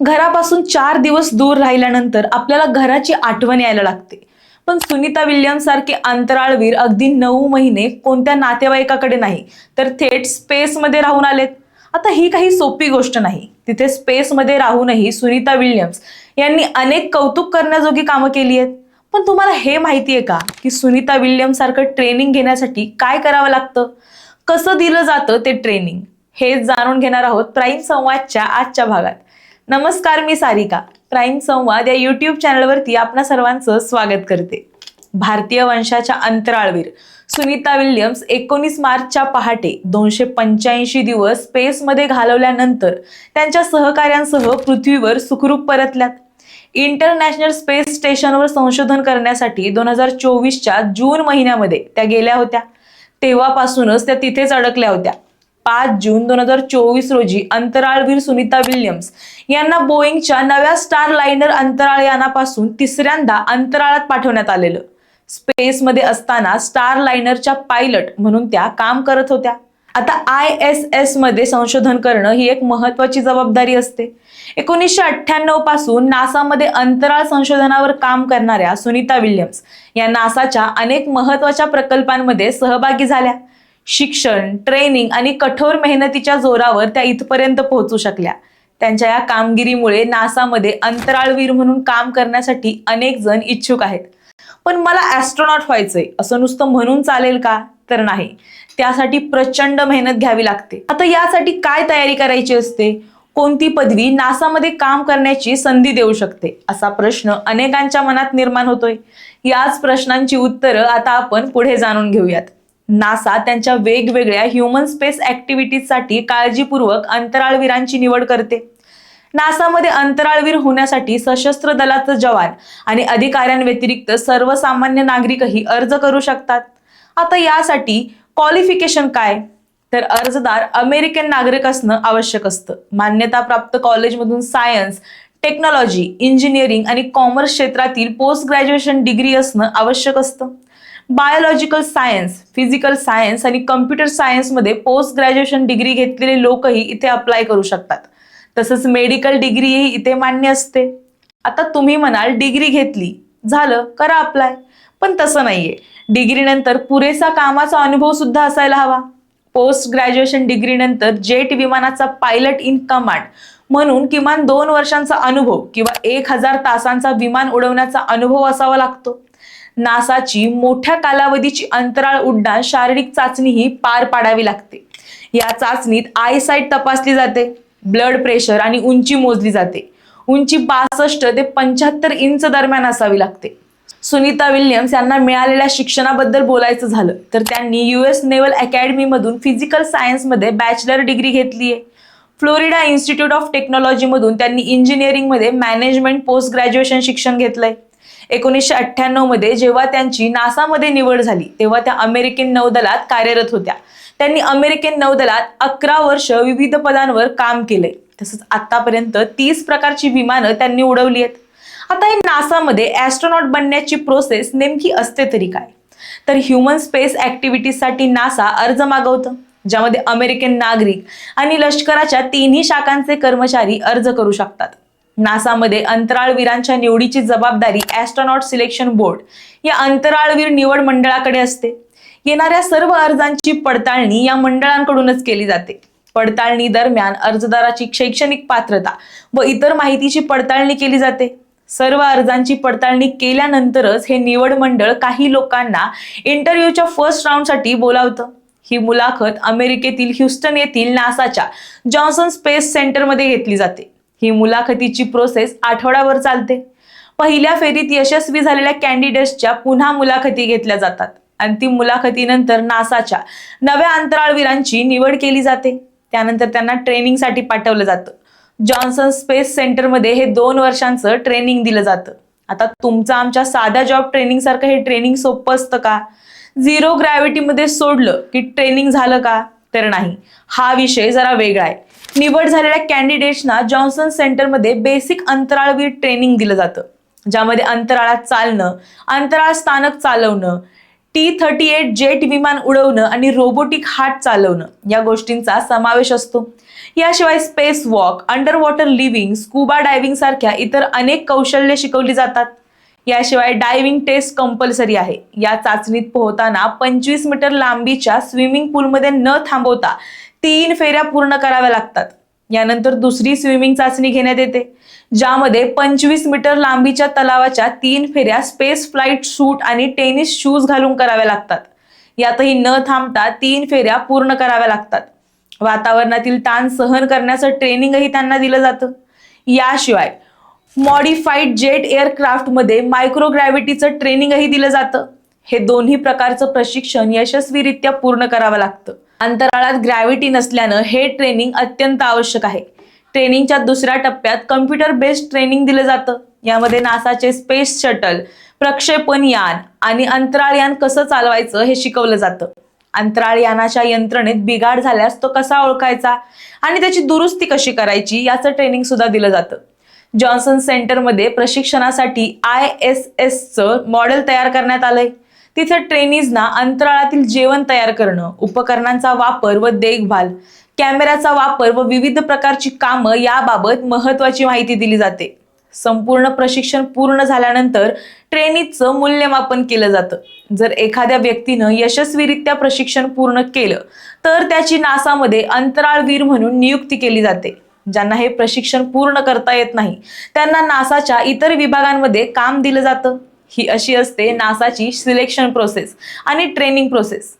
घरापासून चार दिवस दूर राहिल्यानंतर आपल्याला घराची आठवण यायला लागते. पण सुनीता विल्यम्स सारखे अंतराळवीर अगदी नऊ महिने कोणत्या नातेवाईकाकडे नाही तर थेट स्पेसमध्ये राहून आलेत. आता ही काही सोपी गोष्ट नाही. तिथे स्पेसमध्ये राहूनही सुनीता विल्यम्स यांनी अनेक कौतुक करण्याजोगी कामं केली आहेत. पण तुम्हाला हे माहिती आहे का की सुनीता विल्यम्स सारखं ट्रेनिंग घेण्यासाठी काय करावं लागतं? कसं दिलं जातं ते ट्रेनिंग? हेच जाणून घेणार आहोत प्राईम संवादच्या आजच्या भागात. नमस्कार मी सारिका. प्राईम संवाद या युट्यूब चॅनलवरती आपणा सर्वांचं स्वागत करते. भारतीय वंशाच्या अंतराळवीर सुनीता विल्यम्स एकोणीस मार्चच्या पहाटे दोनशे पंच्याऐंशी दिवस स्पेसमध्ये घालवल्यानंतर त्यांच्या सहकाऱ्यांसह पृथ्वीवर सुखरूप परतल्यात. इंटरनॅशनल स्पेस स्टेशनवर संशोधन करण्यासाठी दोन हजार चोवीसच्या जून महिन्यामध्ये त्या गेल्या होत्या. तेव्हापासूनच त्या तिथेच अडकल्या होत्या. पाच जून दोन हजार चोवीस रोजी अंतराळवीर सुनीता विल्यम्स यांना बोईंगच्या नव्या स्टार लाइनर अंतराळ यानापासून तिसऱ्यांदा अंतराळात पाठवण्यात आलेलं. स्पेसमध्ये असताना स्टार लाइनरच्या पायलट म्हणून त्या काम करत होत्या. आता आय एस एसमध्ये संशोधन करणं ही एक महत्वाची जबाबदारी असते. एकोणीसशे अठ्ठ्याण्णवपासून नासामध्ये अंतराळ संशोधनावर काम करणाऱ्या सुनीता विल्यम्स या नासाच्या अनेक महत्त्वाच्या प्रकल्पांमध्ये सहभागी झाल्या. शिक्षण ट्रेनिंग आणि कठोर मेहनतीच्या जोरावर त्या इथपर्यंत पोहोचू शकल्या. त्यांच्या या कामगिरीमुळे नासामध्ये अंतराळवीर म्हणून काम करण्यासाठी अनेक जण इच्छुक आहेत. पण मला ॲस्ट्रॉनॉट व्हायचंय असं नुसतं म्हणून चालेल का? तर नाही. त्यासाठी प्रचंड मेहनत घ्यावी लागते. आता यासाठी काय तयारी करायची असते? कोणती पदवी नासामध्ये काम करण्याची संधी देऊ शकते? असा प्रश्न अनेकांच्या मनात निर्माण होतोय. याच प्रश्नांची उत्तरं आता आपण पुढे जाणून घेऊयात. नासा त्यांच्या वेगवेगळ्या ह्युमन स्पेस ऍक्टिव्हिटीजसाठी काळजीपूर्वक अंतराळवीरांची निवड करते. नासामध्ये अंतराळवीर होण्यासाठी सशस्त्र दलाचं जवान आणि अधिकाऱ्यांव्यतिरिक्त सर्वसामान्य नागरिकही अर्ज करू शकतात. आता यासाठी क्वालिफिकेशन काय? तर अर्जदार अमेरिकन नागरिक असणं आवश्यक असतं. मान्यताप्राप्त कॉलेजमधून सायन्स टेक्नॉलॉजी इंजिनिअरिंग आणि कॉमर्स क्षेत्रातील पोस्ट ग्रॅज्युएशन डिग्री असणं आवश्यक असतं. बायोलॉजिकल सायन्स फिजिकल सायन्स आणि कम्प्युटर सायन्समध्ये पोस्ट ग्रॅज्युएशन डिग्री घेतलेले लोकही इथे अप्लाय करू शकतात. तसंच मेडिकल डिग्रीही इथे मान्य असते. आता तुम्ही म्हणाल डिग्री घेतली झालं करा अप्लाय पण तसं नाहीये. डिग्रीनंतर पुरेसा कामाचा अनुभव सुद्धा असायला हवा. पोस्ट ग्रॅज्युएशन डिग्रीनंतर जेट विमानाचा पायलट इन कमांड म्हणून किमान दोन वर्षांचा अनुभव किंवा एक हजार तासांचा विमान उडवण्याचा अनुभव असावा लागतो. नासाची मोठ्या कालावधीची अंतराळ उड्डाण शारीरिक चाचणीही पार पाडावी लागते. या चाचणीत आयसाईट तपासली जाते ब्लड प्रेशर आणि उंची मोजली जाते. उंची बासष्ट ते पंच्याहत्तर इंच दरम्यान असावी लागते. सुनीता विल्यम्स यांना मिळालेल्या शिक्षणाबद्दल बोलायचं झालं तर त्यांनी युएस नेव्हल अकॅडमीमधून फिजिकल सायन्समध्ये बॅचलर डिग्री घेतली आहे फ्लोरिडा इन्स्टिट्यूट ऑफ टेक्नॉलॉजीमधून त्यांनी इंजिनिअरिंगमध्ये मॅनेजमेंट पोस्ट ग्रॅज्युएशन शिक्षण घेतलंय. एकोणीसशे अठ्ठ्याण्णवमध्ये जेव्हा त्यांची नासामध्ये निवड झाली तेव्हा त्या अमेरिकन नौदलात कार्यरत होत्या. त्यांनी अमेरिकन नौदलात अकरा वर्ष विविध पदांवर काम केले. तसंच आतापर्यंत तीस प्रकारची विमानं त्यांनी उडवली आहेत. आता हे नासामध्ये ॲस्ट्रॉनॉट बनण्याची प्रोसेस नेमकी असते तरी काय? तर ह्युमन स्पेस ॲक्टिव्हिटीजसाठी नासा अर्ज मागवतं ज्यामध्ये अमेरिकन नागरिक आणि लष्कराच्या तिन्ही शाखांचे कर्मचारी अर्ज करू शकतात. नासामध्ये अंतराळवीरांच्या निवडीची जबाबदारी ॲस्ट्रॉनॉट सिलेक्शन बोर्ड या अंतराळवीर निवड मंडळाकडे असते. येणाऱ्या सर्व अर्जांची पडताळणी या मंडळांकडूनच केली जाते. पडताळणी दरम्यान अर्जदाराची शैक्षणिक पात्रता व इतर माहितीची पडताळणी केली जाते. सर्व अर्जांची पडताळणी केल्यानंतरच हे निवड मंडळ काही लोकांना इंटरव्ह्यूच्या फर्स्ट राऊंडसाठी बोलावतं. ही मुलाखत अमेरिकेतील ह्युस्टन येथील नासाच्या जॉन्सन स्पेस सेंटरमध्ये घेतली जाते. ही मुलाखतीची प्रोसेस आठवड्यावर चालते. पहिल्या फेरीत यशस्वी झालेल्या कॅन्डिडेट्सच्या पुन्हा मुलाखती घेतल्या जातात. अंतिम मुलाखतीनंतर नासाच्या नव्या अंतराळवीरांची निवड केली जाते. त्यानंतर त्यांना ट्रेनिंगसाठी पाठवलं जातं. जॉन्सन स्पेस सेंटरमध्ये हे दोन वर्षांचं ट्रेनिंग दिलं जातं. आता तुमचं आमच्या साध्या जॉब ट्रेनिंग सारखं हे ट्रेनिंग सोपं असतं का? झिरो ग्रॅव्हिटीमध्ये सोडलं की ट्रेनिंग झालं का? तर नाही. हा विषय जरा वेगळा आहे. निवड झालेल्या कॅन्डिडेट्सना जॉन्सन सेंटरमध्ये बेसिक अंतराळवीर ट्रेनिंग दिलं जातं. ज्यामध्ये अंतराळात चालणं अंतराळ स्थानक चालवणं टी थर्टी एट जेट विमान उडवणं आणि रोबोटिक हाट चालवणं या गोष्टींचा समावेश असतो. याशिवाय space walk under water living scuba diving सारख्या इतर अनेक कौशल्य शिकवली जातात. याशिवाय डायव्हिंग टेस्ट कंपल्सरी आहे. या चाचणीत पोहताना पंचवीस मीटर लांबीच्या स्विमिंग पूलमध्ये न थांबवता तीन फेऱ्या पूर्ण कराव्या लागतात. यानंतर दुसरी स्विमिंग चाचणी घेण्यात येते. ज्यामध्ये पंचवीस मीटर लांबीच्या तलावाच्या तीन फेऱ्या स्पेस फ्लाईट सूट आणि टेनिस शूज घालून कराव्या लागतात. यातही न थांबता तीन फेऱ्या पूर्ण कराव्या लागतात. वातावरणातील ताण सहन करण्याचं ट्रेनिंगही त्यांना दिलं जातं. याशिवाय मॉडिफाईड जेट एअरक्राफ्टमध्ये मायक्रोग्रॅव्हिटीचं ट्रेनिंगही दिलं जातं. हे दोन्ही प्रकारचं प्रशिक्षण यशस्वीरित्या पूर्ण करावं लागतं. अंतराळात ग्रॅव्हिटी नसल्यानं हे ट्रेनिंग अत्यंत आवश्यक आहे. ट्रेनिंगच्या दुसऱ्या टप्प्यात कम्प्युटर बेस्ड ट्रेनिंग दिलं जातं. यामध्ये नासाचे स्पेस शटल प्रक्षेपण यान आणि अंतराळयान कसं चालवायचं हे शिकवलं जातं. अंतराळयानाच्या यंत्रणेत बिघाड झाल्यास तो कसा ओळखायचा आणि त्याची दुरुस्ती कशी करायची याचं ट्रेनिंग सुद्धा दिलं जातं. जॉन्सन सेंटरमध्ये प्रशिक्षणासाठी आय एस एसचं मॉडेल तयार करण्यात आलंय. तिथे ट्रेनीजना अंतराळातील जेवण तयार करणं उपकरणांचा वापर व देखभाल कॅमेऱ्याचा वापर व विविध प्रकारची कामं याबाबत महत्वाची माहिती दिली जाते. संपूर्ण प्रशिक्षण पूर्ण झाल्यानंतर ट्रेनीचं मूल्यमापन केलं जातं. जर एखाद्या व्यक्तीनं यशस्वीरित्या प्रशिक्षण पूर्ण केलं तर त्याची नासामध्ये अंतराळवीर म्हणून नियुक्ती केली जाते. ज्यांना हे प्रशिक्षण पूर्ण करता येत नाही त्यांना नासाच्या इतर विभागांमध्ये काम दिलं जातं. ही अशी असते नासाची सिलेक्शन प्रोसेस आणि ट्रेनिंग प्रोसेस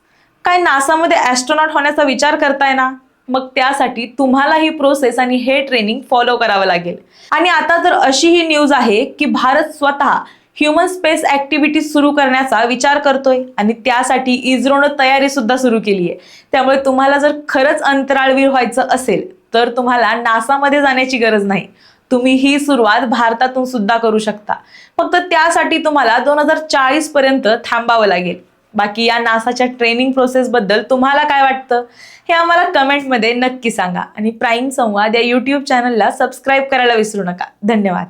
काय नासामध्ये ॲस्ट्रॉनॉट होण्याचा विचार करताय ना? मग त्यासाठी तुम्हाला ही प्रोसेस आणि हे ट्रेनिंग फॉलो करावं लागेल. आणि आता तर अशी ही न्यूज आहे की भारत स्वतः ह्युमन स्पेस ऍक्टिव्हिटीज सुरू करण्याचा विचार करतोय आणि त्यासाठी इस्रोनं तयारी सुद्धा सुरू केली आहे त्यामुळे तुम्हाला जर खरंच अंतराळवीर व्हायचं असेल तर तुम्हाला नासामध्ये जाण्याची गरज नाही. तुम्ही ही सुरुवात भारतातून सुद्धा करू शकता. फक्त त्यासाठी तुम्हाला दोन हजार चाळीस पर्यंत थांबावं लागेल. बाकी या नासाच्या ट्रेनिंग प्रोसेस बद्दल तुम्हाला काय वाटतं? हे आम्हाला कमेंटमध्ये नक्की सांगा. आणि प्राईम संवाद या यूट्यूब चॅनलला सबस्क्राईब करायला विसरू नका. धन्यवाद.